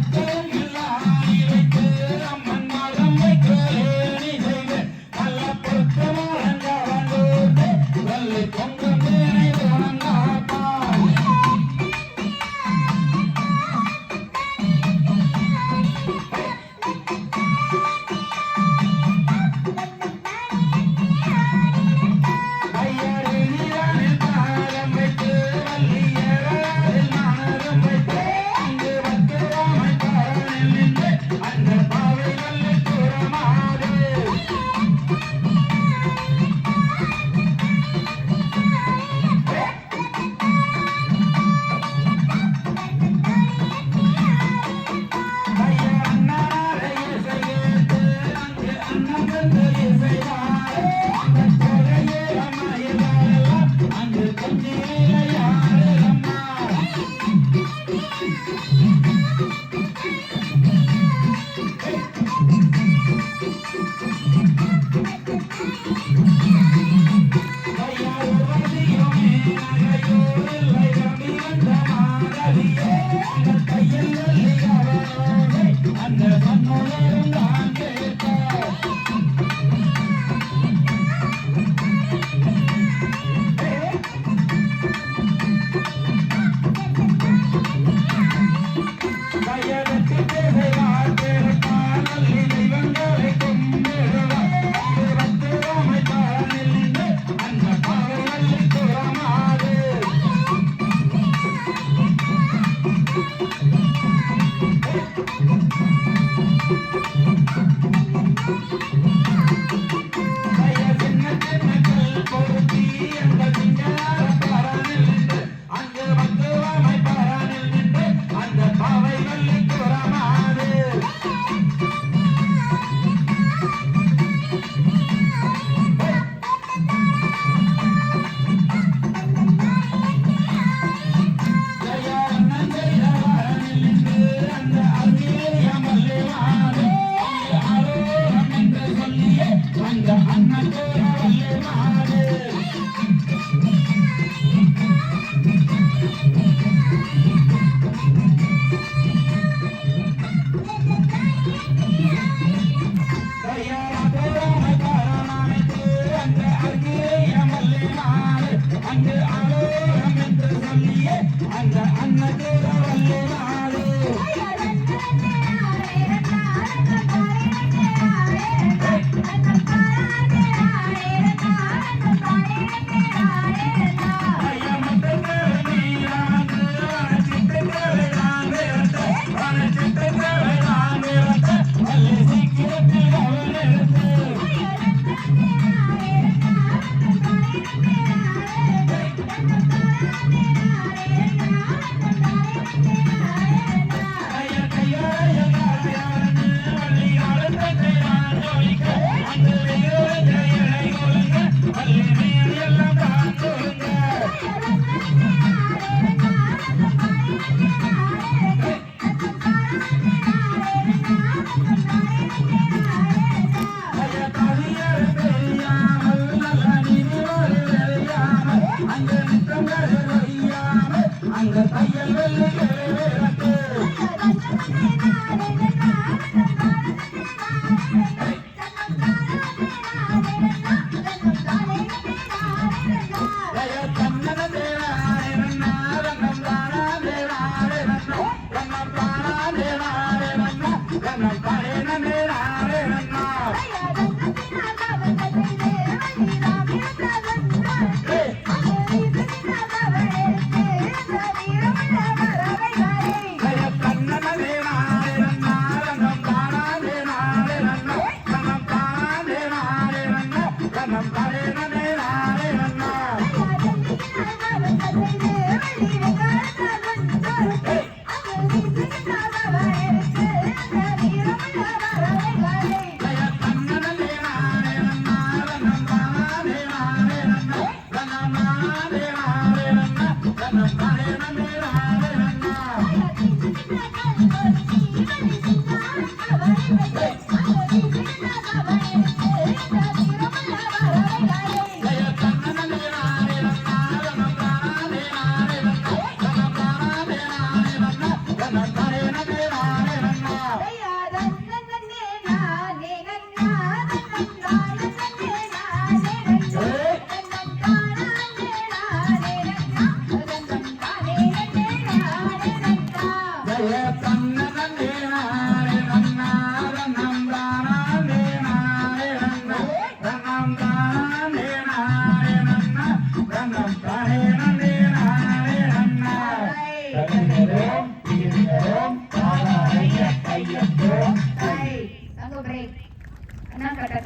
Thank you. அந்த மண்ணுலகம் நான் கேட்க yeah anna anna de নাম পারে না I'm not crying.